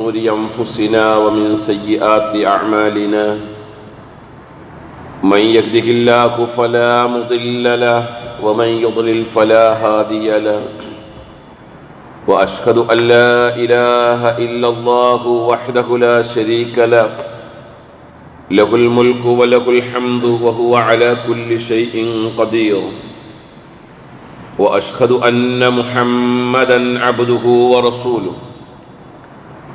شرور أنفسنا ومن سيئات أعمالنا. من يهده الله فلا مضل له ومن يضلل فلا هادي له. وأشهد أن لا إله إلا الله وحده لا شريك له. له الملك وله الحمد وهو على كل شيء قدير. وأشهد أن محمدا عبده ورسوله.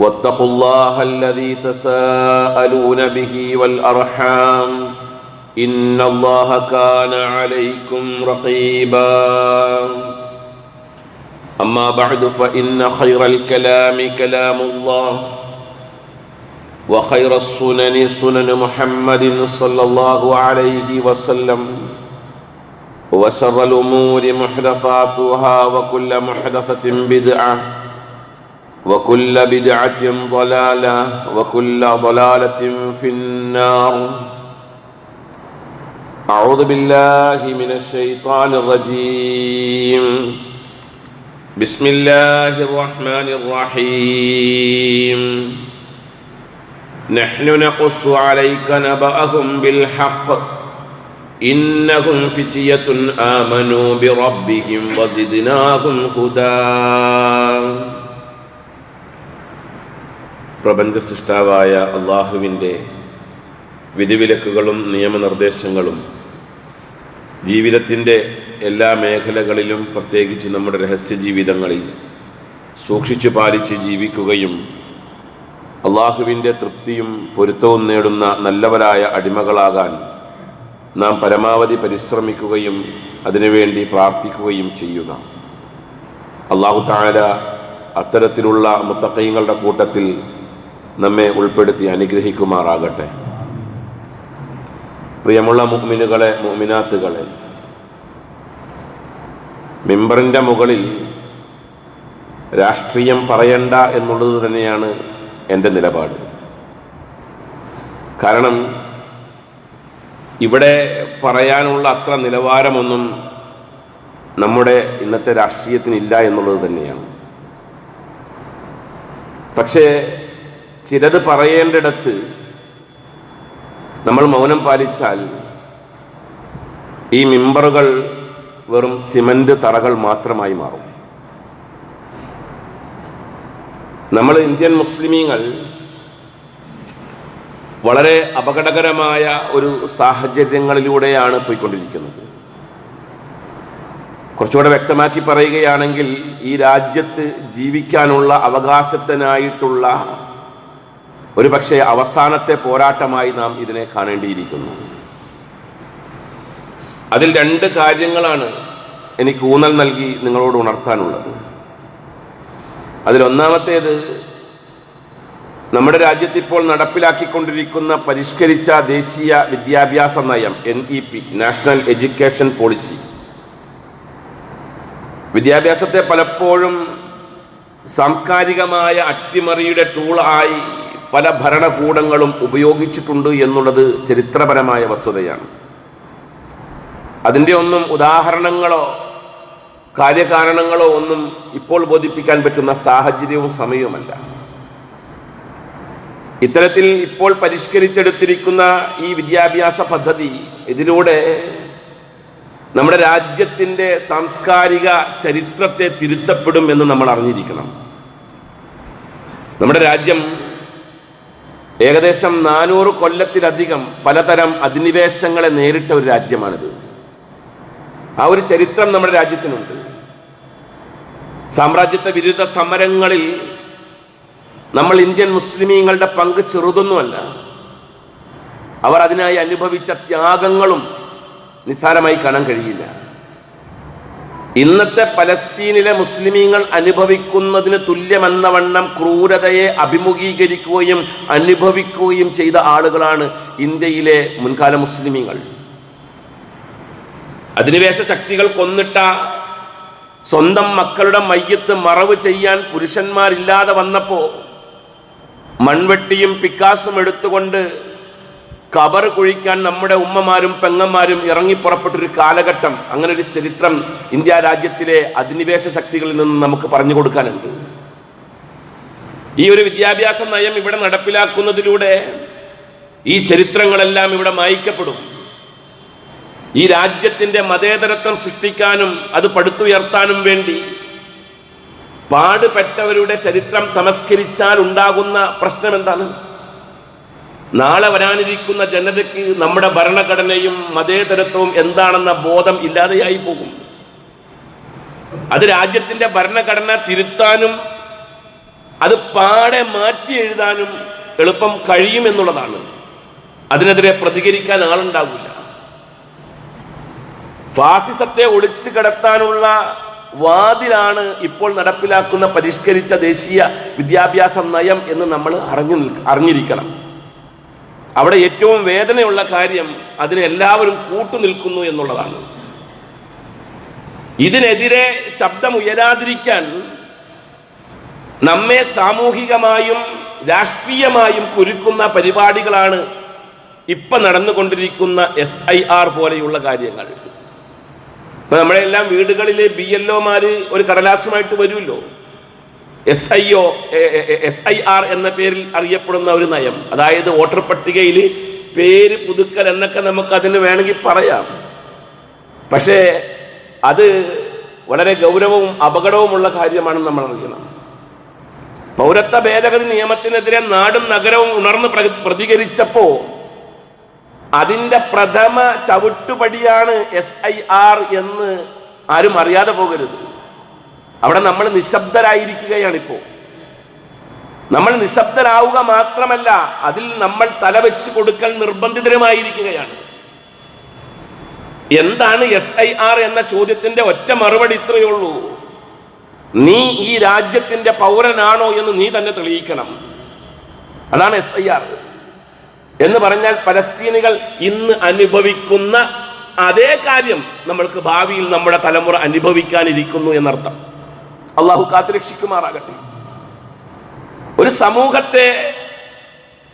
واتقوا الله الذي تساءلون به والأرحام إن الله كان عليكم رقيبا. أما بعد فإن خير الكلام كلام الله وخير السنن سنن محمد صلى الله عليه وسلم وشر الأمور محدثاتها وكل محدثة بدعة وكل بدعة ضلالة وكل ضلالة في النار. أعوذ بالله من الشيطان الرجيم. بسم الله الرحمن الرحيم. نحن نقص عليك نبأهم بالحق. إنهم فتية آمنوا بربهم وزدناهم هدى. പ്രപഞ്ച സൃഷ്ടാവായ അള്ളാഹുവിന്റെ വിധിവിലക്കുകളും നിയമനിർദ്ദേശങ്ങളും ജീവിതത്തിന്റെ എല്ലാ മേഖലകളിലും പ്രത്യേകിച്ച് നമ്മുടെ രഹസ്യ ജീവിതങ്ങളിൽ സൂക്ഷിച്ചു പാലിച്ച് ജീവിക്കുകയും അള്ളാഹുവിന്റെ തൃപ്തിയും പൊരുത്തവും നേടുന്ന നല്ലവരായ അടിമകളാകാൻ നാം പരമാവധി പരിശ്രമിക്കുകയും അതിനുവേണ്ടി പ്രാർത്ഥിക്കുകയും ചെയ്യുക. അള്ളാഹു താര അത്തരത്തിലുള്ള മുത്തക്കൈങ്ങളുടെ കൂട്ടത്തിൽ നമ്മെ ഉൾപ്പെടുത്തി അനുഗ്രഹിക്കുമാറാകട്ടെ. പ്രിയമുള്ള മുഹ്മിനുകളെ മുഹ്മിനാത്തുകളെ മെമ്പറിന്റെ മുകളിൽ രാഷ്ട്രീയം പറയണ്ട എന്നുള്ളത് തന്നെയാണ് എന്റെ നിലപാട്. കാരണം ഇവിടെ പറയാനുള്ള അത്ര നിലവാരമൊന്നും നമ്മുടെ ഇന്നത്തെ രാഷ്ട്രീയത്തിനില്ല എന്നുള്ളത് തന്നെയാണ്. പക്ഷേ ചിലത് പറയേണ്ടിടത്ത് നമ്മൾ മൗനം പാലിച്ചാൽ ഈ മിമ്പറുകൾ വെറും സിമന്റ് തറകൾ മാത്രമായി മാറും. നമ്മൾ ഇന്ത്യൻ മുസ്ലിമീങ്ങൾ വളരെ അപകടകരമായ ഒരു സാഹചര്യങ്ങളിലൂടെയാണ് പോയിക്കൊണ്ടിരിക്കുന്നത്. കുറച്ചുകൂടെ വ്യക്തമാക്കി പറയുകയാണെങ്കിൽ ഈ രാജ്യത്ത് ജീവിക്കാനുള്ള അവകാശത്തിനായിട്ടുള്ള ഒരു പക്ഷേ അവസാനത്തെ പോരാട്ടമായി നാം ഇതിനെ കാണേണ്ടിയിരിക്കുന്നു. അതിൽ രണ്ട് കാര്യങ്ങളാണ് എനിക്ക് ഊന്നൽ നൽകി നിങ്ങളോട് ഉണർത്താനുള്ളത്. അതിലൊന്നാമത്തേത് നമ്മുടെ രാജ്യത്ത് ഇപ്പോൾ നടപ്പിലാക്കിക്കൊണ്ടിരിക്കുന്ന പരിഷ്കരിച്ച ദേശീയ വിദ്യാഭ്യാസ നയം N E P National Education Policy വിദ്യാഭ്യാസത്തെ പലപ്പോഴും സാംസ്കാരികമായ അട്ടിമറിയുടെ ടൂളായി പല ഭരണകൂടങ്ങളും ഉപയോഗിച്ചിട്ടുണ്ട് എന്നുള്ളത് ചരിത്രപരമായ വസ്തുതയാണ്. അതിന്റെ ഒന്നും ഉദാഹരണങ്ങളോ കാര്യകാരണങ്ങളോ ഒന്നും ഇപ്പോൾ ബോധിപ്പിക്കാൻ പറ്റുന്ന സാഹചര്യവും സമയവുമല്ല. ഇത്തരത്തിൽ ഇപ്പോൾ പരിഷ്കരിച്ചെടുത്തിരിക്കുന്ന ഈ വിദ്യാഭ്യാസ പദ്ധതി ഇതിലൂടെ നമ്മുടെ രാജ്യത്തിന്റെ സാംസ്കാരിക ചരിത്രത്തെ തിരുത്തപ്പെടും എന്ന് നമ്മൾ അറിഞ്ഞിരിക്കണം. നമ്മുടെ രാജ്യം ഏകദേശം നാനൂറ് കൊല്ലത്തിലധികം പലതരം അധിനിവേശങ്ങളെ നേരിട്ട ഒരു രാജ്യമാണിത്. ആ ഒരു ചരിത്രം നമ്മുടെ രാജ്യത്തിനുണ്ട്. സാമ്രാജ്യത്വ വിരുദ്ധ സമരങ്ങളിൽ നമ്മൾ ഇന്ത്യൻ മുസ്ലിമീങ്ങളുടെ പങ്ക് ചെറുതൊന്നുമല്ല. അവർ അതിനായി അനുഭവിച്ച ത്യാഗങ്ങളും നിസ്സാരമായി കാണാൻ കഴിയില്ല. ഇന്നത്തെ പലസ്തീനിലെ മുസ്ലിമീങ്ങൾ അനുഭവിക്കുന്നതിന് തുല്യമെന്ന വണ്ണം ക്രൂരതയെ അഭിമുഖീകരിക്കുകയും അനുഭവിക്കുകയും ചെയ്ത ആളുകളാണ് ഇന്ത്യയിലെ മുൻകാല മുസ്ലിമീങ്ങൾ. അധിനിവേശ ശക്തികൾ കൊന്നിട്ട സ്വന്തം മക്കളുടെ മയ്യത്ത് മറവ് ചെയ്യാൻ പുരുഷന്മാരില്ലാതെ വന്നപ്പോൾ മൺവെട്ടിയും പിക്കാസും എടുത്തുകൊണ്ട് കബർ കുഴിക്കാൻ നമ്മുടെ ഉമ്മമാരും പെങ്ങന്മാരും ഇറങ്ങി പുറപ്പെട്ടൊരു കാലഘട്ടം അങ്ങനെ ഒരു ചരിത്രം ഇന്ത്യ രാജ്യത്തിലെ അധിനിവേശ ശക്തികളിൽ നിന്ന് നമുക്ക് പറഞ്ഞു കൊടുക്കാനുണ്ട്. ഈ ഒരു വിദ്യാഭ്യാസ നയം ഇവിടെ നടപ്പിലാക്കുന്നതിലൂടെ ഈ ചരിത്രങ്ങളെല്ലാം ഇവിടെ മായ്ക്കപ്പെടും. ഈ രാജ്യത്തിന്റെ മതേതരത്വം സൃഷ്ടിക്കാനും അത് പടുത്തുയർത്താനും വേണ്ടി പാടുപെട്ടവരുടെ ചരിത്രം തമസ്കരിച്ചാൽ ഉണ്ടാകുന്ന പ്രശ്നം എന്താണ് നാളെ വരാനിരിക്കുന്ന ജനതയ്ക്ക് നമ്മുടെ ഭരണഘടനയും മതേതരത്വവും എന്താണെന്ന ബോധം ഇല്ലാതെയായി പോകും. അത് രാജ്യത്തിന്റെ ഭരണഘടന തിരുത്താനും അത് പാടെ മാറ്റി എഴുതാനും എളുപ്പം കഴിയുമെന്നുള്ളതാണ് അതിനെതിരെ പ്രതികരിക്കാൻ ആളുണ്ടാവില്ല. ഫാസിസത്തെ ഒളിച്ചു കിടത്താനുള്ള വാതിലാണ് ഇപ്പോൾ നടപ്പിലാക്കുന്ന പരിഷ്കരിച്ച ദേശീയ വിദ്യാഭ്യാസ നയം എന്ന് നമ്മൾ അറിഞ്ഞു അറിഞ്ഞിരിക്കണം. അവിടെ ഏറ്റവും വേദനയുള്ള കാര്യം അതിന് എല്ലാവരും കൂട്ടുനിൽക്കുന്നു എന്നുള്ളതാണ്. ഇതിനെതിരെ ശബ്ദമുയരാതിരിക്കാൻ നമ്മെ സാമൂഹികമായും രാഷ്ട്രീയമായും കുരുക്കുന്ന പരിപാടികളാണ് ഇപ്പം നടന്നുകൊണ്ടിരിക്കുന്ന എസ് ഐ ആർ പോലെയുള്ള കാര്യങ്ങൾ. ഇപ്പം നമ്മളെല്ലാം വീടുകളിലെ ബി എൽ ഒമാർ ഒരു കടലാസുമായിട്ട് വരുമല്ലോ. S I O S I R എന്ന പേരിൽ അറിയപ്പെടുന്ന ഒരു നയം. അതായത് വോട്ടർ പട്ടികയിൽ പേര് പുതുക്കൽ എന്നൊക്കെ നമുക്ക് അതിന് വേണമെങ്കിൽ പറയാം. പക്ഷേ അത് വളരെ ഗൗരവവും അപകടവുമുള്ള കാര്യമാണ് നമ്മൾ അറിയണം. പൗരത്വ ഭേദഗതി നിയമത്തിനെതിരെ നാടും നഗരവും ഉണർന്ന് പ്രതികരിച്ചപ്പോൾ പ്രതികരിച്ചപ്പോ അതിന്റെ പ്രഥമ ചവിട്ടുപടിയാണ് എസ് ഐ ആർ എന്ന് ആരും അറിയാതെ പോകരുത്. അവിടെ നമ്മൾ നിശബ്ദരായിരിക്കുകയാണ് ഇപ്പോൾ നമ്മൾ നിശബ്ദരാവുക മാത്രമല്ല അതിൽ നമ്മൾ തലവെച്ച് കൊടുക്കൽ നിർബന്ധിതരുമായിരിക്കുകയാണ്. എന്താണ് എസ് ഐ ആർ എന്ന ചോദ്യത്തിന്റെ ഒറ്റ മറുപടി ഇത്രയേ ഉള്ളൂ. നീ ഈ രാജ്യത്തിന്റെ പൗരനാണോ എന്ന് നീ തന്നെ തെളിയിക്കണം. അതാണ് എസ് ഐ ആർ എന്ന് പറഞ്ഞാൽ പലസ്തീനികൾ ഇന്ന് അനുഭവിക്കുന്ന അതേ കാര്യം നമ്മൾക്ക് ഭാവിയിൽ നമ്മുടെ തലമുറ അനുഭവിക്കാനിരിക്കുന്നു എന്നർത്ഥം. അള്ളാഹു കാത്തുരക്ഷിക്കുമാറാകട്ടെ. ഒരു സമൂഹത്തെ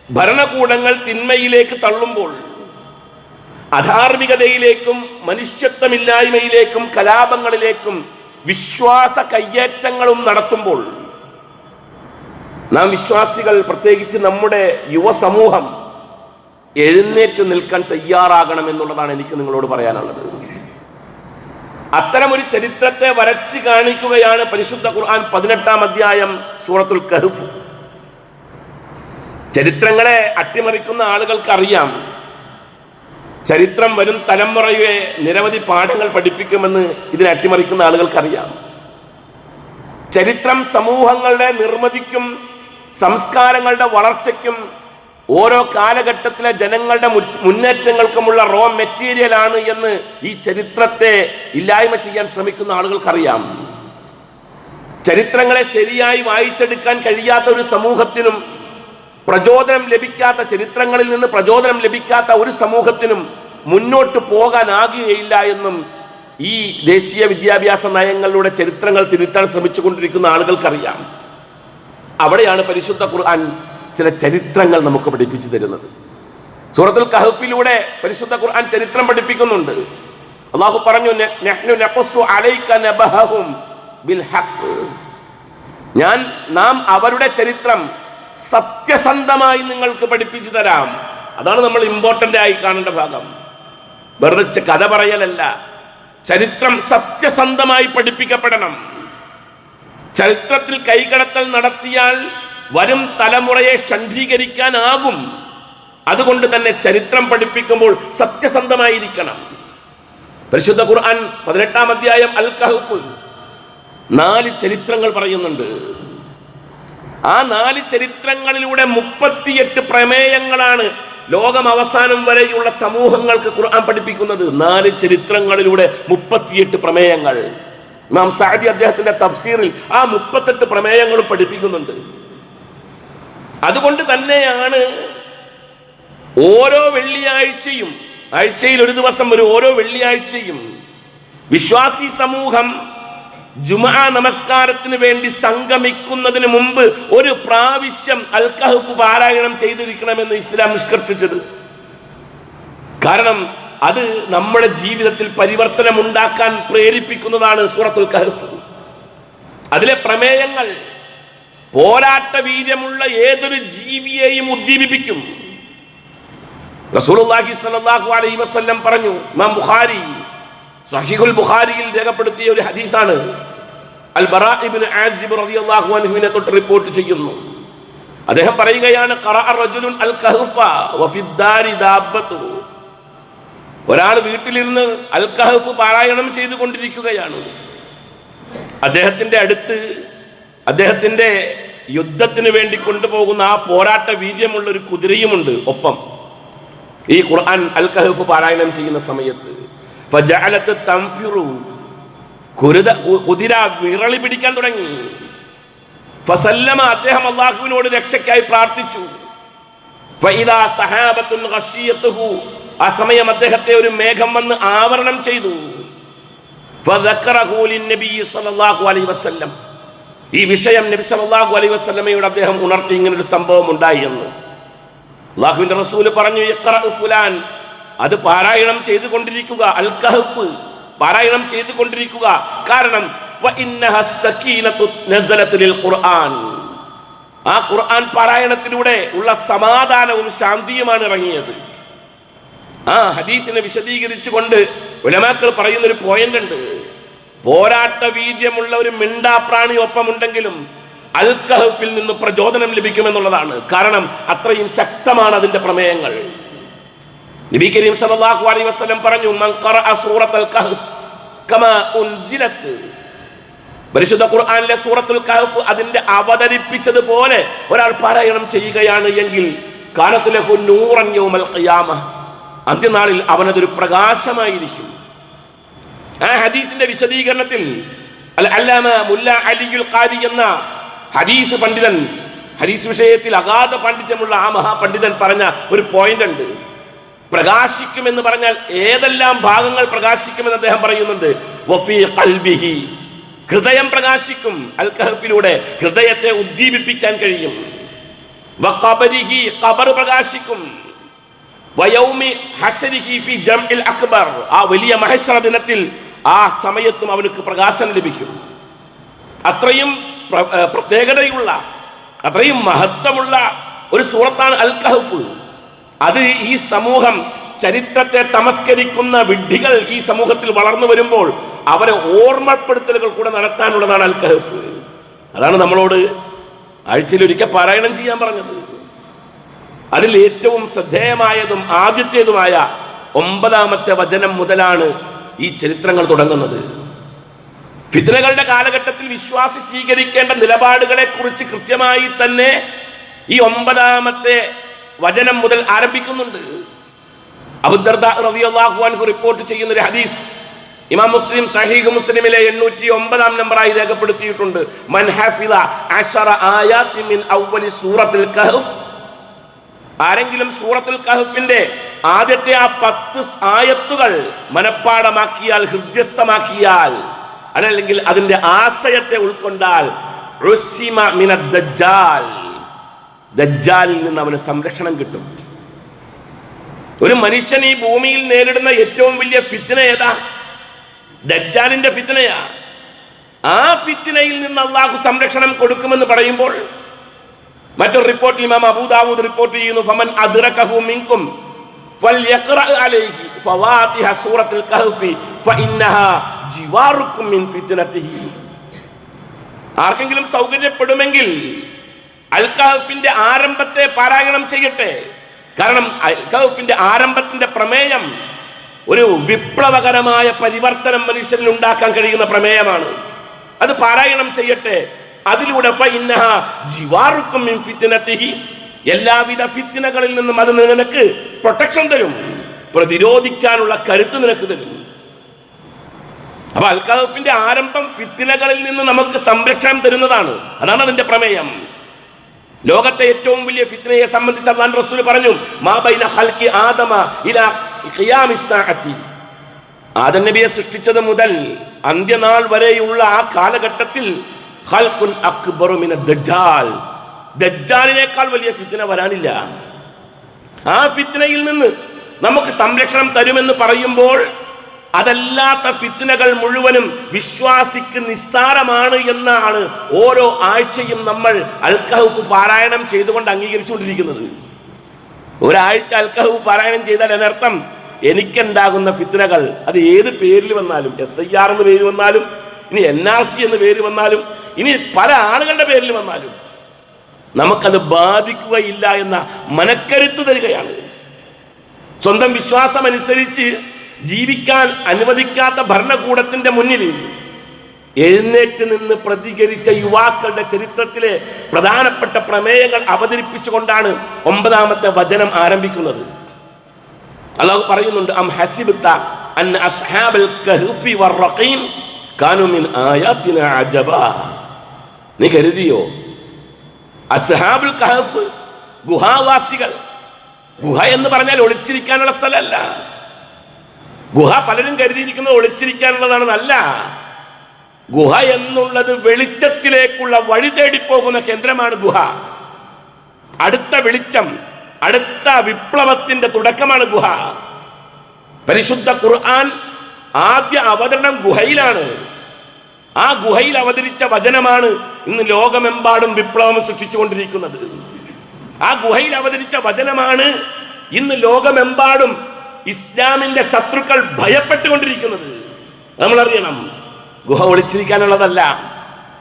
ഭരണകൂടങ്ങൾ തിന്മയിലേക്ക് തള്ളുമ്പോൾ അധാർമികതയിലേക്കും മനുഷ്യത്വമില്ലായ്മയിലേക്കും കലാപങ്ങളിലേക്കും വിശ്വാസ കയ്യേറ്റങ്ങളും നടത്തുമ്പോൾ നാം വിശ്വാസികൾ പ്രത്യേകിച്ച് നമ്മുടെ യുവസമൂഹം എഴുന്നേറ്റ് നിൽക്കാൻ തയ്യാറാകണം എന്നുള്ളതാണ് എനിക്ക് നിങ്ങളോട് പറയാനുള്ളത്. അത്തരമൊരു ചരിത്രത്തെ വരച്ച് കാണിക്കുകയാണ് പരിശുദ്ധ ഖുർആൻ പതിനെട്ടാം അധ്യായം സൂറത്തുൽ കഹഫ്. ചരിത്രങ്ങളെ അട്ടിമറിക്കുന്ന ആളുകൾക്കറിയാം. ചരിത്രം വരും തലമുറയെ നിരവധി പാഠങ്ങൾ പഠിപ്പിക്കുമെന്ന് ഇതിനെ അട്ടിമറിക്കുന്ന ആളുകൾക്കറിയാം. ചരിത്രം സമൂഹങ്ങളുടെ നിർമ്മിതിക്കും സംസ്കാരങ്ങളുടെ വളർച്ചയ്ക്കും ഓരോ കാലഘട്ടത്തിലെ ജനങ്ങളുടെ മുന്നേറ്റങ്ങൾക്കുമുള്ള റോ മെറ്റീരിയൽ ആണ് എന്ന് ഈ ചരിത്രത്തെ ഇല്ലായ്മ ചെയ്യാൻ ശ്രമിക്കുന്ന ആളുകൾക്കറിയാം. ചരിത്രങ്ങളെ ശരിയായി വായിച്ചെടുക്കാൻ കഴിയാത്ത ഒരു സമൂഹത്തിനും പ്രചോദനം ലഭിക്കാത്ത ചരിത്രങ്ങളിൽ നിന്ന് പ്രചോദനം ലഭിക്കാത്ത ഒരു സമൂഹത്തിനും മുന്നോട്ട് പോകാനാകുകയില്ല എന്നും ഈ ദേശീയ വിദ്യാഭ്യാസ നയങ്ങളിലൂടെ ചരിത്രങ്ങൾ തിരുത്താൻ ശ്രമിച്ചുകൊണ്ടിരിക്കുന്ന ആളുകൾക്കറിയാം. അവിടെയാണ് പരിശുദ്ധ ഖുർആൻ ചില ചരിത്രങ്ങൾ നമുക്ക് പഠിപ്പിച്ചു തരുന്നത്. സൂറത്തുൽ കഹഫിലൂടെ പരിശുദ്ധ ഖുർആൻ ചരിത്രം പഠിപ്പിക്കുന്നുണ്ട്. അള്ളാഹു പറഞ്ഞു നഹ്നു നഖുസ്സു അലൈക നബഹഹും ബിൽ ഹഖ്." ഞാൻ നാം അവരുടെ ചരിത്രം സത്യസന്ധമായി നിങ്ങൾക്ക് പഠിപ്പിച്ചു തരാം. അതാണ് നമ്മൾ ഇമ്പോർട്ടന്റ് ആയി കാണേണ്ട ഭാഗം. വെറുതെ കഥ പറയലല്ല. ചരിത്രം സത്യസന്ധമായി പഠിപ്പിക്കപ്പെടണം. ചരിത്രത്തിൽ കൈകടത്തൽ നടത്തിയാൽ വരും തലമുറയെ ഷണ്ഡീകരിക്കാനാകും അതുകൊണ്ട് തന്നെ ചരിത്രം പഠിപ്പിക്കുമ്പോൾ സത്യസന്ധമായിരിക്കണം. പരിശുദ്ധ ഖുർആൻ പതിനെട്ടാം അധ്യായം അൽ കഹഫ് നാല് ചരിത്രങ്ങൾ പറയുന്നുണ്ട്. ആ നാല് ചരിത്രങ്ങളിലൂടെ മുപ്പത്തിയെട്ട് പ്രമേയങ്ങളാണ് ലോകം അവസാനം വരെയുള്ള സമൂഹങ്ങൾക്ക് ഖുർആൻ പഠിപ്പിക്കുന്നത്. നാല് ചരിത്രങ്ങളിലൂടെ മുപ്പത്തിയെട്ട് പ്രമേയങ്ങൾ. ഇമാം സാദി അദ്ദേഹത്തിന്റെ തഫ്സീറിൽ ആ മുപ്പത്തെട്ട് പ്രമേയങ്ങളും പഠിപ്പിക്കുന്നുണ്ട്. അതുകൊണ്ട് തന്നെയാണ് ഓരോ വെള്ളിയാഴ്ചയും ആഴ്ചയിൽ ഒരു ദിവസം ഒരു ഓരോ വെള്ളിയാഴ്ചയും വിശ്വാസി സമൂഹം ജുമാ നമസ്കാരത്തിന് വേണ്ടി സംഗമിക്കുന്നതിന് മുമ്പ് ഒരു പ്രാവശ്യം അൽ കഹഫ് പാരായണം ചെയ്തിരിക്കണമെന്ന് ഇസ്ലാം നിഷ്കർഷിച്ചത്. കാരണം അത് നമ്മുടെ ജീവിതത്തിൽ പരിവർത്തനം ഉണ്ടാക്കാൻ പ്രേരിപ്പിക്കുന്നതാണ് സൂറത്തുൽ കഹഫ്. അതിലെ പ്രമേയങ്ങൾ പോരാട്ട വീര്യമുള്ള ഏതൊരു ജീവിയെയും ഉദ്ദീപിപ്പിക്കും. റസൂലുള്ളാഹി സ്വല്ലല്ലാഹു അലൈഹി വസല്ലം പറഞ്ഞു ഇമാം ബുഖാരി സഹീഹുൽ ബുഖാരിയിൽ രേഖപ്പെടുത്തിയ ഒരു ഹദീസാണ്. അൽ ബറാ ആസിബ് റളിയല്ലാഹു അൻഹുവിനെ തൊട്ട് റിപ്പോർട്ട് ചെയ്യുന്നു. അദ്ദേഹം പറയുകയാണ് റജുലുൻ അൽ കഹ്ഫ വഫിദ്ദാരി ദാബത്തു ഒരാൾ വീട്ടിലിരുന്ന് അൽ കഹഫ് പാരായണം ചെയ്തുകൊണ്ടിരിക്കുകയാണ്. അദ്ദേഹത്തിന്റെ അടുത്ത് അദ്ദേഹത്തിന്റെ യുദ്ധത്തിന് വേണ്ടി കൊണ്ടുപോകുന്ന ആ പോരാട്ട വീര്യമുള്ള ഒരു കുതിരയുമുണ്ട് ഒപ്പം. ഈ ഖുർആൻ അൽ കഹഫ് പാരായണം ചെയ്യുന്ന സമയത്ത് തംഫിറു കുതിര വിറളി പിടിക്കാൻ തുടങ്ങി. ഫസല്ലമ അദ്ദേഹം അള്ളാഹുവിനോട് രക്ഷയ്ക്കായി പ്രാർത്ഥിച്ചു. ആ സമയം അദ്ദേഹത്തെ ഒരു മേഘം വന്ന് ആവരണം ചെയ്തു. ഫദക്കറഹു ലിന്നബി സല്ലല്ലാഹു അലൈഹി വസല്ലം. ഈ വിഷയം നബി സല്ലല്ലാഹു അലൈഹി വസല്ലമയോട് അദ്ദേഹം ഉണർത്തി ഇങ്ങനെ ഒരു സംഭവം ഉണ്ടായി എന്ന്. അള്ളാഹുവിന്റെ റസൂൽ പറഞ്ഞു ഫുലാൻ. അത് പാരായണം ചെയ്തുകൊണ്ടിരിക്കുക അൽ കഹഫ് പാരായണം ചെയ്തുകൊണ്ടിരിക്കുക. കാരണം ഖുർആൻ. ആ ഖുർആൻ പാരായണത്തിലൂടെ ഉള്ള സമാധാനവും ശാന്തിയുമാണ് ഇറങ്ങിയത്. ആ ഹദീസിനെ വിശദീകരിച്ചുകൊണ്ട് ഉലമാക്കൾ പറയുന്നൊരു പോയിന്റ് ഉണ്ട്. പോരാട്ട വീര്യമുള്ള ഒരു മിണ്ടാപ്രാണി ഒപ്പമുണ്ടെങ്കിലും അൽ കഹഫിൽ നിന്ന് പ്രചോദനം ലഭിക്കുമെന്നുള്ളതാണ്. കാരണം അത്രയും ശക്തമാണ് അതിന്റെ പ്രമേയങ്ങൾ. നബി കരീം സല്ലല്ലാഹു അലൈഹി വസല്ലം പറഞ്ഞു മൻ ഖറഅ സൂറത്തുൽ കഹഫ് കമാ ഉൻസിലത്ത്. പരിശുദ്ധ ഖുർആനിലെ സൂറത്തുൽ കഹഫ് അതിന്റെ അവതരിപ്പിച്ചതുപോലെ ഒരാൾ പാരായണം ചെയ്യുകയാണ് എങ്കിൽ കാലത്തിലഹു നൂറൻ യൗമൽ ഖിയാമ. അന്ത്യനാളിൽ അവനതൊരു പ്രകാശമായിരിക്കും. ആ ഹദീസിന്റെ വിശദീകരണത്തിൽ അൽ അല്ലാമ മുല്ല അലിയുൽ എന്ന ഹദീസ് പണ്ഡിതൻ ഹദീസ് വിഷയത്തിൽ അഗാധ പാണ്ഡിത്യമുള്ള ആ മഹാപണ്ഡിതൻ പറഞ്ഞ ഒരു പോയിന്റ് ഉണ്ട്. പ്രകാശിക്കുമെന്ന് പറഞ്ഞാൽ ഏതെല്ലാം ഭാഗങ്ങൾ പ്രകാശിക്കുമെന്ന് അദ്ദേഹം പറയുന്നുണ്ട്. വഫീ ഹൃദയം പ്രകാശിക്കും. അൽ കഹഫിലൂടെ ഹൃദയത്തെ ഉദ്ദീപിപ്പിക്കാൻ കഴിയും. വഖബരിഹി ഖബർ പ്രകാശിക്കും. അക്ബർ. ആ വലിയ മഹേശ്വര ദിനത്തിൽ ആ സമയത്തും അവനക്ക് പ്രകാശം ലഭിക്കും. അത്രയും പ്ര- പ്രത്യേകതയുള്ള അത്രയും മഹത്വമുള്ള ഒരു സൂറത്താണ് അൽ കഹഫ് അത് ഈ സമൂഹം ചരിത്രത്തെ തമസ്കരിക്കുന്ന വിഡ്ഢികൾ ഈ സമൂഹത്തിൽ വളർന്നു വരുമ്പോൾ അവരെ ഓർമ്മപ്പെടുത്തലുകൾ കൂടെ നടത്താനുള്ളതാണ് അൽ കഹഫ് അതാണ് നമ്മളോട് ആഴ്ചയിൽ ഒരിക്കൽ പാരായണം ചെയ്യാൻ പറഞ്ഞത്. അതിൽ ഏറ്റവും ശ്രദ്ധേയമായതും ആദ്യത്തേതുമായ ഒമ്പതാമത്തെ വചനം മുതലാണ് ഈ ചരിത്രങ്ങൾ തുടങ്ങുന്നത്. ഫിത്നകളുടെ കാലഘട്ടത്തിൽ വിശ്വാസി സ്വീകരിക്കേണ്ട നിലപാടുകളെ കുറിച്ച് കൃത്യമായി തന്നെ ഈ ഒമ്പതാമത്തെ വചനം മുതൽ ആരംഭിക്കുന്നുണ്ട്. അബുദർദാഹു റിപ്പോർട്ട് ചെയ്യുന്ന ഒരു ഹദീസ് ഇമാം മുസ്ലിം സഹീഹ് മുസ്ലിമിലെ എണ്ണൂറ്റി ഒമ്പതാം നമ്പറായി രേഖപ്പെടുത്തിയിട്ടുണ്ട്. മൻ ഹഫിദ അശറ ആയാത്തി മിൻ ഔവലി സൂറത്തുൽ കഹഫ്. ആരെങ്കിലും സൂറത്തുൽ കഹഫിന്റെ ആദ്യത്തെ ആ പത്ത് ആയത്തുകൾ മനഃപ്പാടമാക്കിയാൽ ഹൃദ്യസ്ഥമാക്കിയാൽ അതല്ലെങ്കിൽ അതിന്റെ ആശയത്തെ ഉൾക്കൊണ്ടാൽ ദജ്ജാലിൽ നിന്ന് അവന് സംരക്ഷണം കിട്ടും. ഒരു മനുഷ്യൻ ഈ ഭൂമിയിൽ നേരിടുന്ന ഏറ്റവും വലിയ ഫിത്തിന ഏതാ? ദജ്ജാലിന്റെ ഫിത്തിനയാ ആ ഫിത്തിനയിൽ നിന്ന് അള്ളാഹു സംരക്ഷണം കൊടുക്കുമെന്ന് പറയുമ്പോൾ മറ്റൊരു റിപ്പോർട്ടിൽ ഇമാം അബൂദാവൂദ് റിപ്പോർട്ട് ചെയ്യുന്നു. ഫമൻ അദ്റകഹു മിൻകും ഫൽയഖറ അലൈഹി ഫവാതിഹ സൂറത്തുൽ കഹ്ഫി ഫഇന്നഹാ ജിവാറുക്കും മിൻ ഫിത്നതിഹി ആർക്കെങ്കിലും സൗകര്യപ്പെടുമെങ്കിൽ കഹ്ഫിന്റെ ആരംഭത്തെ പാരായണം ചെയ്യട്ടെ. കാരണം അൽ കഹ്ഫിന്റെ ആരംഭത്തിന്റെ പ്രമേയം ഒരു വിപ്ലവകരമായ പരിവർത്തനം മനുഷ്യരിൽ ഉണ്ടാക്കാൻ കഴിയുന്ന പ്രമേയമാണ്. അത് പാരായണം ചെയ്യട്ടെ. അതിലൂടെ ജിവാറുക്കും എല്ലാവിധ ഫിത്തിനകളിൽ നിന്നും അത് നിനക്ക് പ്രൊട്ടക്ഷൻ തരും. പ്രതിരോധിക്കാനുള്ള കരുത്ത് നിനക്ക് തരും. അപ്പൊ അൽക്കഹഫിന്റെ ആരംഭം ഫിത്തിനകളിൽ നിന്ന് നമുക്ക് സംരക്ഷണം തരുന്നതാണ്. അതാണ് അതിന്റെ പ്രമേയം. ലോകത്തെ ഏറ്റവും വലിയ ഫിത്തിനയെ സംബന്ധിച്ച് അള്ളാൻ റസൂൽ പറഞ്ഞു മാ ബൈന ഖൽഖി ആദമ ഇലാ ആദം നബിയെ സൃഷ്ടിച്ചത് മുതൽ അന്ത്യനാൾ വരെയുള്ള ആ കാലഘട്ടത്തിൽ ഖൽഖുൻ അക്ബറു മിന ദജ്ജാൽ. ദജ്ജാലിനേക്കാൾ വലിയ ഫിത്ന വരാനില്ല. ആ ഫിത്നയിൽ നിന്ന് നമുക്ക് സംരക്ഷണം തരുമെന്ന് പറയുമ്പോൾ അതല്ലാത്ത ഫിത്നകൾ മുഴുവനും വിശ്വാസിക്ക് നിസ്സാരമാണ് എന്നാണ് ഓരോ ആഴ്ചയും നമ്മൾ അൽക്കഹുഫ് പാരായണം ചെയ്തുകൊണ്ട് അംഗീകരിച്ചുകൊണ്ടിരിക്കുന്നത്. ഒരാഴ്ച അൽക്കഹുഫ് പാരായണം ചെയ്താൽ അതിനർത്ഥം എനിക്കുണ്ടാകുന്ന ഫിത്നകൾ? അത് ഏത് പേരിൽ വന്നാലും എസ് ഐ ആർ എന്ന് പേര് വന്നാലും ഇനി എൻ ആർ സി എന്ന പേര് വന്നാലും ഇനി പല ആളുകളുടെ പേരിൽ വന്നാലും നമുക്കത് ബാധിക്കുകയില്ല എന്ന മനക്കരുത്ത് തരികയാണ്. സ്വന്തം വിശ്വാസമനുസരിച്ച് ജീവിക്കാൻ അനുവദിക്കാത്ത ഭരണകൂടത്തിന്റെ മുന്നിൽ എഴുന്നേറ്റ് നിന്ന് പ്രതികരിച്ച യുവാക്കളുടെ ചരിത്രത്തിലെ പ്രധാനപ്പെട്ട പ്രമേയങ്ങൾ അവതരിപ്പിച്ചുകൊണ്ടാണ് ഒമ്പതാമത്തെ വചനം ആരംഭിക്കുന്നത്. അള്ളാഹു പറയുന്നുണ്ട് അം ഹസിബ്ത അൻ അസ്ഹാബൽ കഹ്ഫി വർറഖീം മിൻ ആയാത്തിന അജബ നീ കരുതിയോ? അസ്ഹാബുൽ കഹഫ് ഗുഹാവാസികൾ. ഗുഹ എന്ന് പറഞ്ഞാൽ ഒളിച്ചിരിക്കാനുള്ള സ്ഥലമല്ല. ഗുഹ പലരും കരുതിയിരിക്കുന്നത് ഒളിച്ചിരിക്കാനുള്ളതാണെന്നല്ല ഗുഹ എന്നുള്ളത് വെളിച്ചത്തിലേക്കുള്ള വഴി തേടിപ്പോകുന്ന കേന്ദ്രമാണ് ഗുഹ. അടുത്ത വെളിച്ചം അടുത്ത വിപ്ലവത്തിന്റെ തുടക്കമാണ് ഗുഹ. പരിശുദ്ധ ഖുർആൻ ആദ്യ അവതരണം ഗുഹയിലാണ്. ആ ഗുഹയിൽ അവതരിച്ച വചനമാണ് ഇന്ന് ലോകമെമ്പാടും വിപ്ലവം സൃഷ്ടിച്ചുകൊണ്ടിരിക്കുന്നത്. ആ ഗുഹയിൽ അവതരിച്ച വചനമാണ് ഇന്ന് ലോകമെമ്പാടും ഇസ്ലാമിന്റെ ശത്രുക്കൾ ഭയപ്പെട്ടുകൊണ്ടിരിക്കുന്നത്. നമ്മൾ അറിയണം ഗുഹ ഒളിച്ചിരിക്കാനുള്ളതല്ല.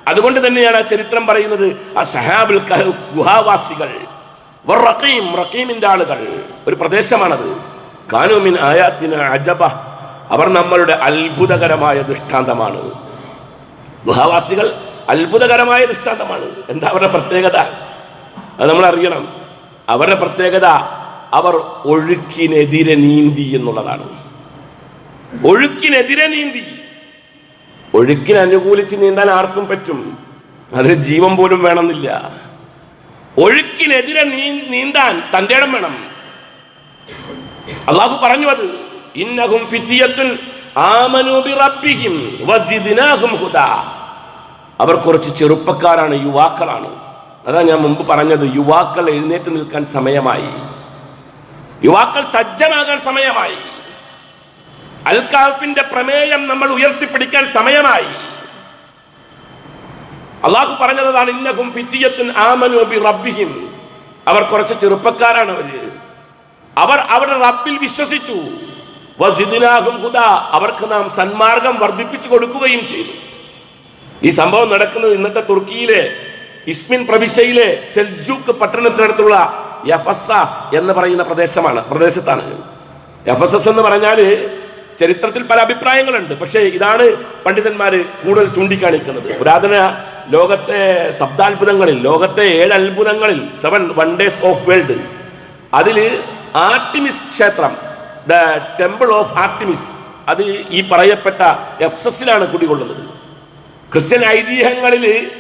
അതുകൊണ്ട് തന്നെയാണ് ആ ചരിത്രം പറയുന്നത് ആ സഹാബുൽ കഹഫ് ഗുഹാവാസികൾ റഖീം റഖീമിന്റെ ആളുകൾ. ഒരു പ്രദേശമാണത്. കാനൂമിൻ ആയാത്തിന് അജബ. അവർ നമ്മളുടെ അത്ഭുതകരമായ ദൃഷ്ടാന്തമാണ്. ഗുഹാവാസികൾ അത്ഭുതകരമായ ദൃഷ്ടാന്തമാണ്. എന്താ അവരുടെ പ്രത്യേകത? അത് നമ്മൾ അറിയണം. അവരുടെ പ്രത്യേകത അവർ ഒഴുക്കിനെതിരെ നീന്തി എന്നുള്ളതാണ്. ഒഴുക്കിനെതിരെ നീന്തി. ഒഴുക്കിന് അനുകൂലിച്ച് നീന്താൻ ആർക്കും പറ്റും. അതിന് ജീവൻ പോലും വേണമെന്നില്ല. ഒഴുക്കിനെതിരെ നീ നീന്താൻ തന്റെ ഇടം വേണം. അള്ളാഹു പറഞ്ഞു അത്. ഇന്നഹും ഫിത്തിയത്തുൻ അവർ കുറച്ച് ചെറുപ്പക്കാരാണ് യുവാക്കളാണ്. അതാ ഞാൻ മുമ്പ് പറഞ്ഞത് യുവാക്കൾ എഴുന്നേറ്റ് നിൽക്കാൻ സമയമായി. യുവാക്കൾ സജ്ജമാകാൻ സമയമായി. അൽക്കാഫിന്റെ പ്രമേയം നമ്മൾ ഉയർത്തിപ്പിടിക്കാൻ സമയമായി. അള്ളാഹു പറഞ്ഞതാണ് ഇന്നഹും ഫിത്തിയത്തുൻ ആമനു ബി റബ്ബിഹിം അവർ കുറച്ച് ചെറുപ്പക്കാരാണ് അവർ. അവർ അവരുടെ റബ്ബിൽ വിശ്വസിച്ചു. അവർക്ക് നാം സന്മാർഗം വർദ്ധിപ്പിച്ചു കൊടുക്കുകയും ചെയ്തു. ഈ സംഭവം നടക്കുന്നത് ഇന്നത്തെ തുർക്കിയിലെ ഇസ്മിൻ പ്രവിശ്യയിലെ സെൽജൂക്ക് പട്ടണത്തിനടുത്തുള്ള യഫസാസ് എന്ന് പറയുന്ന പ്രദേശമാണ് പ്രദേശത്താണ്. യഫസസ് എന്ന് പറഞ്ഞാൽ ചരിത്രത്തിൽ പല അഭിപ്രായങ്ങളുണ്ട് പക്ഷേ ഇതാണ് പണ്ഡിതന്മാർ കൂടുതൽ ചൂണ്ടിക്കാണിക്കുന്നത്. പുരാതന ലോകത്തെ ശബ്ദാത്ഭുതങ്ങളിൽ ലോകത്തെ ഏഴ് അത്ഭുതങ്ങളിൽ സെവൻ വണ്ടേഴ്സ് ഓഫ് വേൾഡ് അതിൽ ആർട്ടിമിസ് ക്ഷേത്രം ദ ടെമ്പിൾ ഓഫ് ആർട്ടിമിസ്. അത് ഈ പറയപ്പെട്ട എഫ്സസിലാണ് കുടികൊള്ളുന്നത്. ക്രിസ്ത്യൻ ഐതിഹ്യങ്ങളിൽ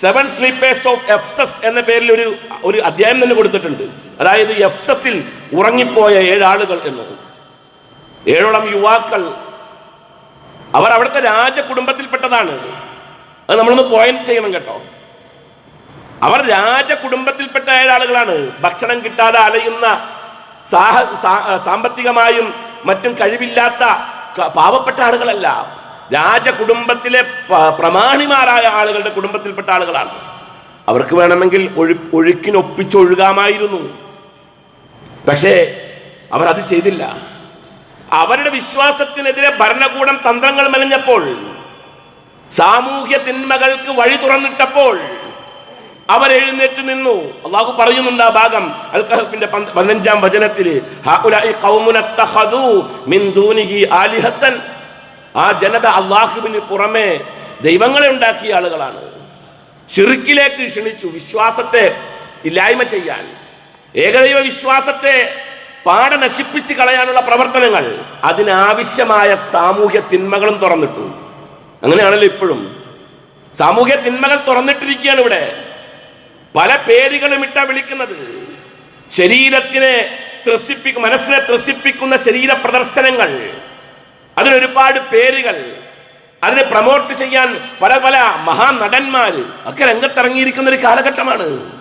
സെവൻ സ്ലീപ്പേഴ്സ് ഓഫ് എഫ്സസ് എന്ന പേരിൽ ഒരു ഒരു അധ്യായം തന്നെ കൊടുത്തിട്ടുണ്ട്. അതായത് എഫ്സസിൽ ഉറങ്ങിപ്പോയ ഏഴാളുകൾ എന്നത്. ഏഴോളം യുവാക്കൾ അവർ അവിടുത്തെ രാജകുടുംബത്തിൽപ്പെട്ടതാണ്. അത് നമ്മളൊന്ന് പോയിന്റ് ചെയ്യണം കേട്ടോ. അവർ രാജകുടുംബത്തിൽപ്പെട്ട ഏഴാളുകളാണ്. ഭക്ഷണം കിട്ടാതെ അലയുന്ന സാഹ സാമ്പത്തികമായും മറ്റും കഴിവില്ലാത്ത പാവപ്പെട്ട ആളുകളല്ല. രാജകുടുംബത്തിലെ പ്രമാണിമാരായ ആളുകളുടെ കുടുംബത്തിൽപ്പെട്ട ആളുകളാണ്. അവർക്ക് വേണമെങ്കിൽ ഒഴു ഒഴുക്കിനൊപ്പിച്ചൊഴുകാമായിരുന്നു. പക്ഷേ അവരത് ചെയ്തില്ല. അവരുടെ വിശ്വാസത്തിനെതിരെ ഭരണകൂടം തന്ത്രങ്ങൾ മെനഞ്ഞപ്പോൾ സാമൂഹ്യ തിന്മകൾക്ക് വഴി തുറന്നിട്ടപ്പോൾ അവർ എഴുന്നേറ്റ് നിന്നു. അള്ളാഹു പറയുന്നുണ്ട് ആ ഭാഗം അൽ കഹഫിന്റെ പതിനഞ്ചാം വചനത്തിൽ ആ ജനത അള്ളാഹുവിന് പുറമെ ദൈവങ്ങളെ ഉണ്ടാക്കിയ ആളുകളാണ്. ഷിർക്കിലേക്ക് ക്ഷണിച്ചു വിശ്വാസത്തെ ഇല്ലായ്മ ചെയ്യാൻ ഏകദൈവ വിശ്വാസത്തെ പാടെ നശിപ്പിച്ച് കളയാനുള്ള പ്രവർത്തനങ്ങൾ അതിനാവശ്യമായ സാമൂഹ്യ തിന്മകളും തുറന്നിട്ടു. അങ്ങനെയാണല്ലോ ഇപ്പോഴും. സാമൂഹ്യ തിന്മകൾ തുറന്നിട്ടിരിക്കുകയാണ് ഇവിടെ. പല പേരുകളും ഇട്ടാ വിളിക്കുന്നത്. ശരീരത്തിനെ ത്രസിപ്പിക്കും മനസ്സിനെ ത്രസിപ്പിക്കുന്ന ശരീര പ്രദർശനങ്ങൾ. അതിനൊരുപാട് പേരുകൾ. അതിനെ പ്രമോട്ട് ചെയ്യാൻ പല പല മഹാനടന്മാര് ഒക്കെ രംഗത്തിറങ്ങിയിരിക്കുന്ന ഒരു കാലഘട്ടമാണ്.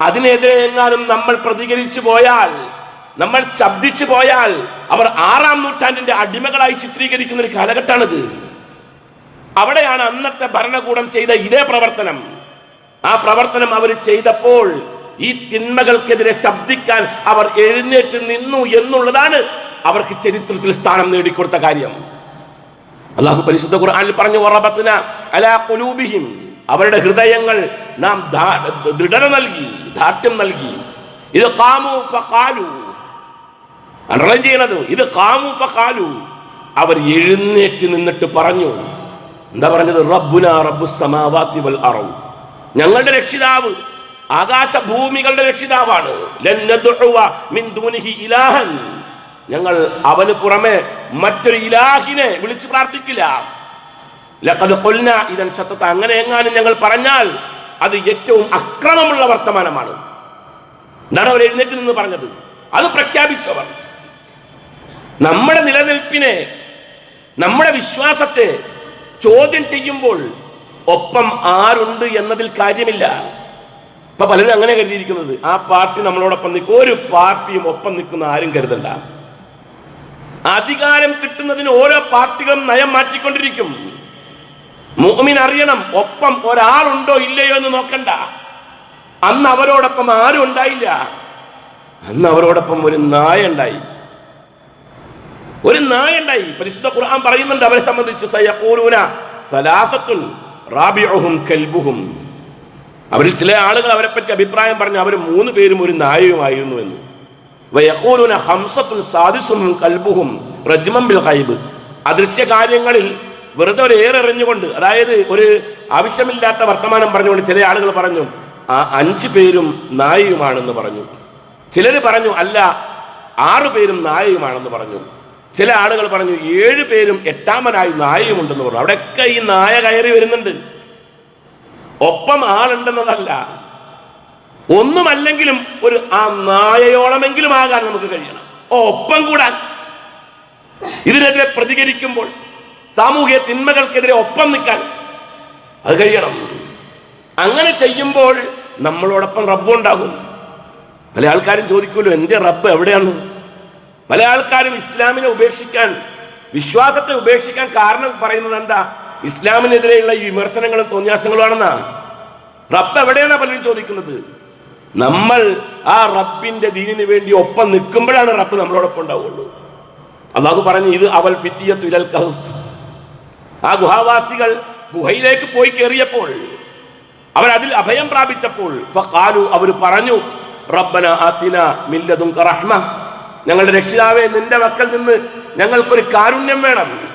അതിനെതിരെ എങ്ങാനും നമ്മൾ പ്രതികരിച്ചു പോയാൽ നമ്മൾ ശബ്ദിച്ചു പോയാൽ അവർ ആറാം നൂറ്റാണ്ടിന്റെ അടിമകളായി ചിത്രീകരിക്കുന്ന ഒരു കാലഘട്ടമാണിത്. അവിടെയാണ് അന്നത്തെ ഭരണകൂടം ചെയ്ത ഇതേ പ്രവർത്തനം. ആ പ്രവർത്തനം അവർ ചെയ്തപ്പോൾ ഈ തിന്മകൾക്കെതിരെ ശബ്ദിക്കാൻ അവർ എഴുന്നേറ്റ് നിന്നു എന്നുള്ളതാണ് അവർക്ക് ചരിത്രത്തിൽ സ്ഥാനം നേടിക്കൊടുത്ത കാര്യം. അള്ളാഹു പരിശുദ്ധ ഖുർആനിൽ പറഞ്ഞു "വറബത്ന അലാ കുലൂബിഹിം അവരുടെ ഹൃദയങ്ങൾ നാം ദൃഢത നൽകി ദാർഢ്യം നൽകി. ഇത് കാമു ഫഖാലു. അണ്ടർലൈൻ ചെയ്യണത് ഇത് കാമു ഫഖാലു. അവർ എഴുന്നേറ്റ് നിന്നിട്ട് പറഞ്ഞു എന്താ പറഞ്ഞത്? റബ്ബുന റബ്ബു സമാവാത്തി വൽ അറവ് ഞങ്ങളുടെ രക്ഷിതാവ് ആകാശഭൂമികളുടെ രക്ഷിതാവാണ്. ഇലാഹൻ. ഞങ്ങൾ അവന് പുറമെ മറ്റൊരു ഇലാഹിനെ വിളിച്ചു പ്രാർത്ഥിക്കില്ല. ഇദൻ ശത്തത അങ്ങനെ എങ്ങാനും ഞങ്ങൾ പറഞ്ഞാൽ അത് ഏറ്റവും അക്രമമുള്ള വർത്തമാനമാണ്. എന്താണ് അവർ എഴുന്നേറ്റ് നിന്ന് പറഞ്ഞത്. അത് പ്രഖ്യാപിച്ചു അവർ നമ്മുടെ നിലനിൽപ്പിനെ നമ്മുടെ വിശ്വാസത്തെ ചോദ്യം ചെയ്യുമ്പോൾ ഒപ്പം ആരുണ്ട് എന്നതിൽ കാര്യമില്ല. ഇപ്പൊ പലരും അങ്ങനെ കരുതിയിരിക്കുന്നത് ആ പാർട്ടി നമ്മളോടൊപ്പം നിൽക്കും. ഒരു പാർട്ടിയും ഒപ്പം നിൽക്കുന്ന ആരും കരുതണ്ട. അധികാരം കിട്ടുന്നതിന് ഓരോ പാർട്ടികളും നയം മാറ്റിക്കൊണ്ടിരിക്കും. മുഅ്മിൻ അറിയണം ഒപ്പം ഒരാളുണ്ടോ ഇല്ലയോ എന്ന് നോക്കണ്ട. അന്ന് അവരോടൊപ്പം ആരും ഉണ്ടായില്ല. അന്ന് അവരോടൊപ്പം ഒരു നായ ഉണ്ടായി. ഒരു നായ ഉണ്ടായി. പരിശുദ്ധ ഖുർആൻ പറയുന്നുണ്ട് അവരെ സംബന്ധിച്ച് സയഖൂലൂന സലാസത്തുൻ. റാബിഉഹും കൽബുഹും. അവരിൽ ചില ആളുകൾ അവരെ പറ്റി അഭിപ്രായം പറഞ്ഞു അവർ മൂന്ന് പേരും ഒരു നായയുമായിരുന്നു എന്ന്. സാദിസും കൽബുഹും റജ്മം ബിൽ അദൃശ്യ കാര്യങ്ങളിൽ വെറുതെ ഒരു ഏറെറിഞ്ഞുകൊണ്ട് അതായത് ഒരു ആവശ്യമില്ലാത്ത വർത്തമാനം പറഞ്ഞുകൊണ്ട് ചില ആളുകൾ പറഞ്ഞു ആ അഞ്ചു പേരും നായയുമാണെന്ന് പറഞ്ഞു. ചിലർ പറഞ്ഞു അല്ല ആറു പേരും നായയുമാണെന്ന് പറഞ്ഞു. ചില ആളുകൾ പറഞ്ഞു ഏഴ് പേരും എട്ടാമനായി നായയുമുണ്ടെന്ന് പറഞ്ഞു. അവിടെയൊക്കെ ഈ നായ കയറി വരുന്നുണ്ട്. ഒപ്പം ആളുണ്ടെന്നതല്ല. ഒന്നുമല്ലെങ്കിലും ഒരു ആ നായയോളമെങ്കിലും ആകാൻ നമുക്ക് കഴിയണം. ഒപ്പം കൂടാൻ. ഇതിനെതിരെ പ്രതികരിക്കുമ്പോൾ സാമൂഹിക തിന്മകൾക്കെതിരെ ഒപ്പം നിൽക്കാൻ അത് കഴിയണം. അങ്ങനെ ചെയ്യുമ്പോൾ നമ്മളോടൊപ്പം റബ്ബുണ്ടാകും. പല ആൾക്കാരും ചോദിക്കുമല്ലോ എന്റെ റബ്ബ് എവിടെയാണ്? പല ആൾക്കാരും ഇസ്ലാമിനെ ഉപേക്ഷിക്കാൻ വിശ്വാസത്തെ ഉപേക്ഷിക്കാൻ കാരണം പറയുന്നത് എന്താ? ഇസ്ലാമിനെതിരെയുള്ള ഈ വിമർശനങ്ങളും തോന്നിയാസങ്ങളുമാണെന്നാ. റബ്ബ് എവിടെയാണ് പലരും ചോദിക്കുന്നത്? നമ്മൾ ആ റബ്ബിന്റെ ദീനിന് വേണ്ടി ഒപ്പം നിൽക്കുമ്പോഴാണ് റബ്ബ് നമ്മളോടൊപ്പം ഉണ്ടാവുള്ളൂ. അള്ളാഹു പറഞ്ഞു ഇത് അവൽ ഫിത്തിയ കഹഫ്. ആ ഗുഹാവാസികൾ ഗുഹയിലേക്ക് പോയി കയറിയപ്പോൾ അവർ അതിൽ അഭയം പ്രാപിച്ചപ്പോൾ അവർ പറഞ്ഞു റബ്ബന ആത്തിന മില്ലതും ഞങ്ങളുടെ രക്ഷിതാവെ നിന്റെ വക്കൽ നിന്ന് ഞങ്ങൾക്കൊരു കാരുണ്യം വേണം.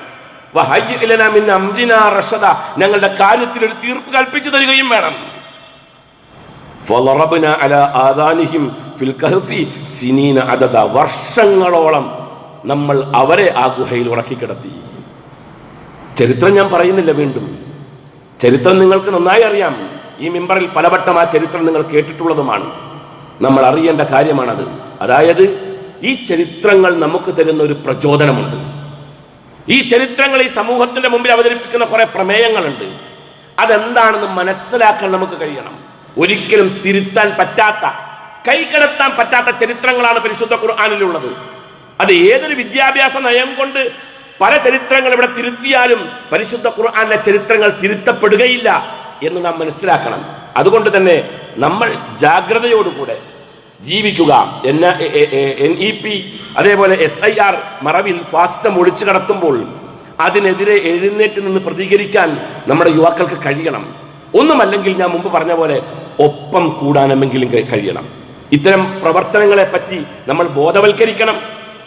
ഞങ്ങളുടെ കാര്യത്തിൽ ഒരു തീർപ്പ് കൽപ്പിച്ചു തരികയും വേണം. വർഷങ്ങളോളം നമ്മൾ അവരെ ആ ഗുഹയിൽ ഉറക്കിക്കിടത്തി. ചരിത്രം ഞാൻ പറയുന്നില്ല വീണ്ടും. ചരിത്രം നിങ്ങൾക്ക് നന്നായി അറിയാം. ഈ മിമ്പറിൽ പലവട്ടം ആ ചരിത്രം നിങ്ങൾ കേട്ടിട്ടുള്ളതുമാണ്. നമ്മൾ അറിയേണ്ട കാര്യമാണത്. അതായത് ഈ ചരിത്രങ്ങൾ നമുക്ക് തരുന്ന ഒരു പ്രചോദനമുണ്ട്. ഈ ചരിത്രങ്ങൾ ഈ സമൂഹത്തിന്റെ മുമ്പിൽ അവതരിപ്പിക്കുന്ന കുറേ പ്രമേയങ്ങളുണ്ട്. അതെന്താണെന്ന് മനസ്സിലാക്കാൻ നമുക്ക് കഴിയണം. ഒരിക്കലും തിരുത്താൻ പറ്റാത്ത കൈകടത്താൻ പറ്റാത്ത ചരിത്രങ്ങളാണ് പരിശുദ്ധ ഖുർആാനിലുള്ളത്. അത് ഏതൊരു വിദ്യാഭ്യാസ നയം കൊണ്ട് പല ചരിത്രങ്ങൾ ഇവിടെ തിരുത്തിയാലും പരിശുദ്ധ ഖുർആാനിലെ ചരിത്രങ്ങൾ തിരുത്തപ്പെടുകയില്ല എന്ന് നാം മനസ്സിലാക്കണം. അതുകൊണ്ട് തന്നെ നമ്മൾ ജാഗ്രതയോടുകൂടെ ജീവിക്കുക. എൻ എൻ ഇ പി അതേപോലെ എസ് ഐ ആർ മറവിൽ ഫാസിസം ഒളിച്ചു കടത്തുമ്പോൾ അതിനെതിരെ എഴുന്നേറ്റ് നിന്ന് പ്രതികരിക്കാൻ നമ്മുടെ യുവാക്കൾക്ക് കഴിയണം. ഒന്നുമല്ലെങ്കിൽ ഞാൻ മുമ്പ് പറഞ്ഞ പോലെ ഒപ്പം കൂടാനുമെങ്കിലും കഴിയണം. ഇത്തരം പ്രവർത്തനങ്ങളെ പറ്റി നമ്മൾ ബോധവൽക്കരിക്കണം.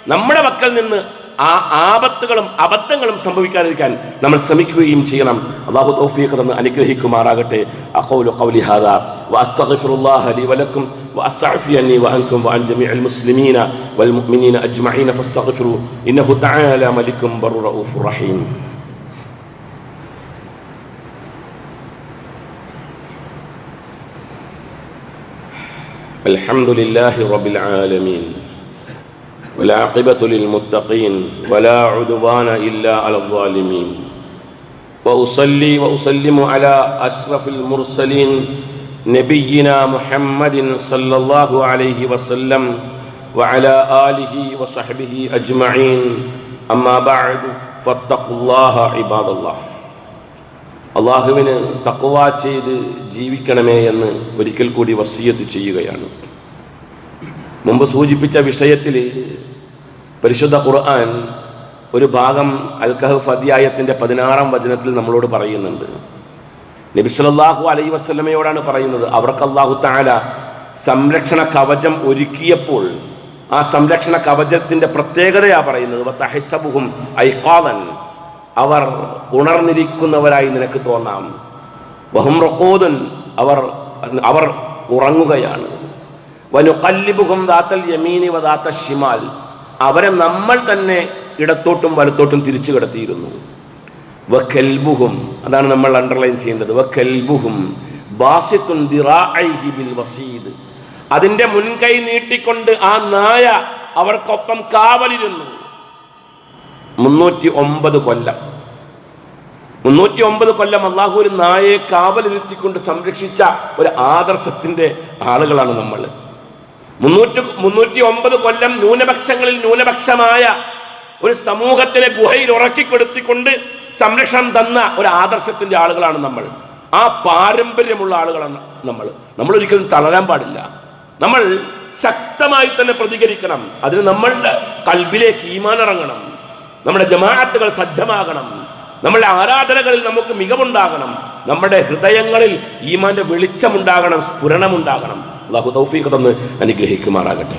നമ്മുടെ മക്കൾ നിന്ന് ആ ആപത്തുകളും അബദ്ധങ്ങളും സംഭവിക്കാതിരിക്കാൻ നമ്മൾ ശ്രമിക്കുകയും ചെയ്യണം അള്ളാഹു തൗഫീഖ് തന്ന് അനുഗ്രഹിക്കുമാറാകട്ടെ അഖൗലു ഖൗലി ഹാദാ വഅസ്തഗ്ഫിറുല്ലാഹ ലി വലക്കും വഅസ്തഗ്ഫി അന്നി വഅൻകും വഅൻ ജമീഅൽ മുസ്ലിമീന വൽ മുഅ്മിനീന അജ്മഈന ഫസ്തഗ്ഫിറു ഇന്നഹു തആല മലിക്കും ബർറു റഊഫുർ റഹീം الحمد لله رب العالمين والعاقبة للمتقين ولا عدوان إلا على الظالمين وأصلي وأسلم على أشرف المرسلين نبينا محمد صلى الله عليه وسلم وعلى آله وصحبه أجمعين أما بعد فاتقوا الله عباد الله അള്ളാഹുവിന് തക്കുവ ചെയ്ത് ജീവിക്കണമേ എന്ന് ഒരിക്കൽ കൂടി വസീയത്ത് ചെയ്യുകയാണ് മുമ്പ് സൂചിപ്പിച്ച വിഷയത്തിൽ പരിശുദ്ധ ഖുർആൻ ഒരു ഭാഗം അൽ അധ്യായത്തിന്റെ പതിനാറാം വചനത്തിൽ നമ്മളോട് പറയുന്നുണ്ട്. നബി സല്ലല്ലാഹു അലൈഹി വസല്ലമയോടാണ് പറയുന്നത് അവർക്ക് അള്ളാഹു താല സംരക്ഷണ കവചം ഒരുക്കിയപ്പോൾ ആ സംരക്ഷണ കവചത്തിന്റെ പ്രത്യേകതയാണ് പറയുന്നത്. വതഹിസബുഹും ഐഖാദൻ. അവർ ഉണർന്നിരിക്കുന്നവരായി നിനക്ക് തോന്നാം. വഹും റഖൂദൻ അവർ അവർ ഉറങ്ങുകയാണ്. വനുകല്ലിബുഹും ദാത്തൽ യമീനി വദാത്ത ഷിമാൽ അവരെ നമ്മൾ തന്നെ ഇടത്തോട്ടും വലത്തോട്ടും തിരിച്ചു കിടത്തിയിരുന്നു. വഖൽബുഹും അതാണ് നമ്മൾ അണ്ടർലൈൻ ചെയ്യേണ്ടത്. വഖൽബുഹും ബാസിത്തുൻ ദിറാഇഹി ബിൽ വസീദ്. അതിന്റെ മുൻകൈ നീട്ടിക്കൊണ്ട് ആ നായ അവർക്കൊപ്പം കാവലിരുന്നു. മുന്നൂറ്റി ഒമ്പത് കൊല്ലം. മുന്നൂറ്റി ഒമ്പത് കൊല്ലം അള്ളാഹു ഒരു നായയെ കാവലിരുത്തിക്കൊണ്ട് സംരക്ഷിച്ച ഒരു ആദർശത്തിന്റെ ആളുകളാണ് നമ്മൾ. മുന്നൂറ്റി മുന്നൂറ്റി ഒമ്പത് കൊല്ലം ന്യൂനപക്ഷങ്ങളിൽ ന്യൂനപക്ഷമായ ഒരു സമൂഹത്തിനെ ഗുഹയിൽ ഉറക്കിക്കൊടുത്തിക്കൊണ്ട് സംരക്ഷണം തന്ന ഒരു ആദർശത്തിന്റെ ആളുകളാണ് നമ്മൾ. ആ പാരമ്പര്യമുള്ള ആളുകളാണ് നമ്മൾ. നമ്മൾ ഒരിക്കലും തളരാൻ പാടില്ല. നമ്മൾ ശക്തമായി തന്നെ പ്രതികരിക്കണം. അതിന് നമ്മളുടെ കൽബിലേക്ക് ഈമാൻ ഇറങ്ങണം. നമ്മുടെ ജമാഅത്തുകൾ സജ്ജമാകണം. നമ്മുടെ ആരാധനകളിൽ നമുക്ക് മികവുണ്ടാകണം. നമ്മുടെ ഹൃദയങ്ങളിൽ ഈമാന്റെ വെളിച്ചമുണ്ടാകണം സ്ഫുരണമുണ്ടാകണം. അള്ളാഹു തൗഫീഖ് തന്ന് അനുഗ്രഹിക്കുമാറാകട്ടെ.